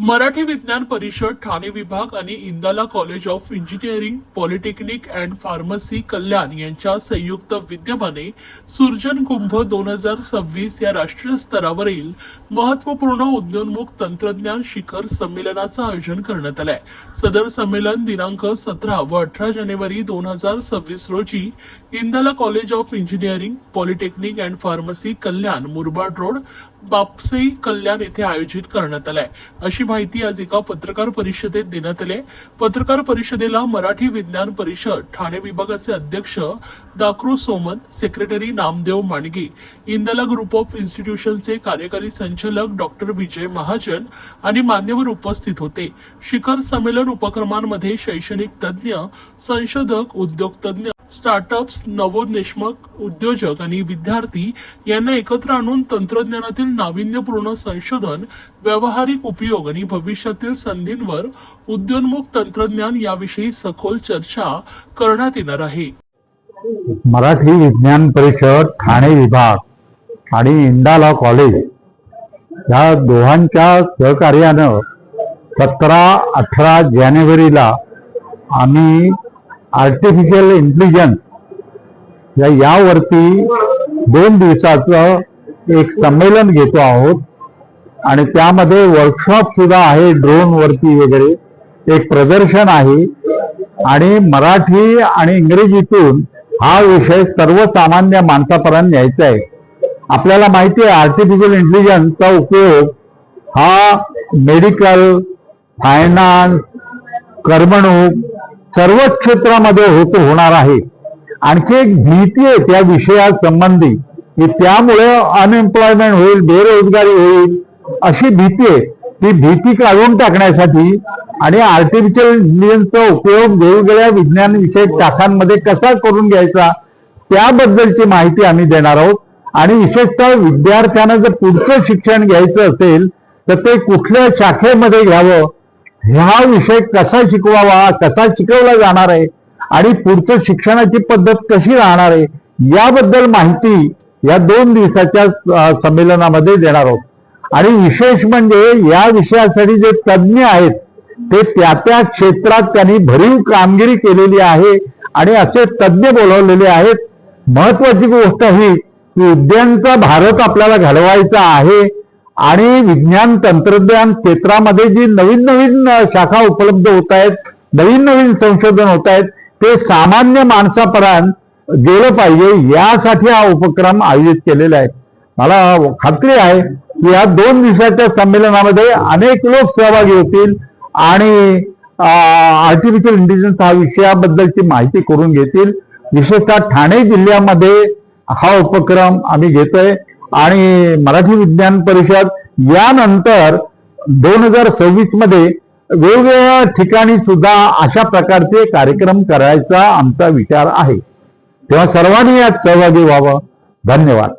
मराठी विज्ञान परिषद ठाणे विभाग आणि Indala college of engineering polytechnic and pharmacy Kalyan यांच्या संयुक्त विद्यमाने सुर्जन कुंभ दोन हजार सव्वीस या राष्ट्रीय स्तरावरील महत्त्वपूर्ण उद्योन्मुख तंत्रज्ञान शिखर संमेलनाचं आयोजन करण्यात आलंय. सदर संमेलन दिनांक सतरा व अठरा जानेवारी दोन हजार सव्वीस रोजी Indala college of engineering polytechnic and pharmacy Kalyan Murbad road Bapsai Kalyan येथे आयोजित करण्यात आलाय. अशी माहिती आज एका पत्रकार परिषदेत देण्यात आली पत्रकार परिषदेला मराठी विज्ञान परिषद ठाणे विभागाचे अध्यक्ष दाक्रो Soman secretary Namdev Mandge Indala group of इन्स्टिट्यूशनचे कार्यकारी संचालक डॉक्टर विजय महाजन आणि मान्यवर उपस्थित होते. शिखर संमेलन उपक्रमांमध्ये शैक्षणिक तज्ज्ञ संशोधक उद्योग तज्ज्ञ स्टार्टअप्स नवोन्मेषक उद्योजक आणि विद्यार्थी यांना एकत्र आणून तंत्रज्ञानातील नाविन्यपूर्ण संशोधन व्यावहारिक उपयोग आणि भविष्यातील संधींवर उद्योन्मुख तंत्रज्ञान याविषयी सखोल चर्चा करण्यात येणार आहे. मराठी विज्ञान परिषद ठाणे विभाग आणि इंडाला कॉलेज या दोघांच्या सहकार्यानं सतरा अठरा जानेवारीला आम्ही आर्टिफिशियल इंटेलिजन्स या यावरती दोन दिवसाचं एक संमेलन घेतो आहोत. आणि त्यामध्ये वर्कशॉप सुद्धा आहे ड्रोन वरती वगैरे. एक प्रदर्शन आहे. आणि मराठी आणि इंग्रजीतून हा विषय सर्वसामान्य माणसापर्यंत न्यायचा आहे. आपल्याला माहिती आहे आर्टिफिशियल इंटेलिजन्सचा उपयोग हा मेडिकल फायनान्स करमणूक सर्वच क्षेत्रामध्ये होत होणार आहे. आणखी एक भीती आहे त्या विषयासंबंधी की त्यामुळे अनएम्प्लॉयमेंट होईल बेरोजगारी होईल अशी भीती आहे. ती भीती काढून टाकण्यासाठी आणि आर्टिफिशियल इंटेलिजन्सचा उपयोग वेगवेगळ्या विज्ञान विषयक शाखांमध्ये कसा करून घ्यायचा त्याबद्दलची माहिती आम्ही देणार आहोत. आणि विशेषतः विद्यार्थ्यांना जर पुढचं शिक्षण घ्यायचं असेल तर ते कुठल्या शाखेमध्ये घ्यावं हा विषय कसा शिकवावा कसा शिकवला जाणार आहे आणि पुढचं शिक्षणाची पद्धत कशी राहणार आहे याबद्दल माहिती या दोन दिवसाच्या संमेलनामध्ये देणार आहोत. आणि विशेष म्हणजे या विषयासाठी जे तज्ज्ञ आहेत ते त्या त्या क्षेत्रात त्यांनी भरीव कामगिरी केलेली आहे आणि असे तज्ज्ञ बोलवलेले आहेत. महत्वाची गोष्ट ही की उद्यांचा भारत आपल्याला घडवायचा आहे आणि विज्ञान तंत्रज्ञान क्षेत्रामध्ये जी नवीन नवीन शाखा उपलब्ध होत आहेत नवीन नवीन संशोधन होत आहेत ते सामान्य माणसापर्यंत गेलं पाहिजे यासाठी हा उपक्रम आयोजित केलेला आहे. मला खात्री आहे की या दोन दिवसाच्या संमेलनामध्ये अनेक लोक सहभागी होतील आणि आर्टिफिशियल इंटेलिजन्स हा विषयाबद्दलची माहिती करून घेतील. विशेषतः ठाणे जिल्ह्यामध्ये हा उपक्रम आम्ही घेतोय. आणि मराठी विज्ञान परिषद यानंतर दोन हजार सव्वीसमध्ये वेगवेगळ्या ठिकाणी सुद्धा अशा प्रकारचे कार्यक्रम करायचा आमचा विचार आहे. तेव्हा सर्वांनी यात सहभागी व्हावं. धन्यवाद.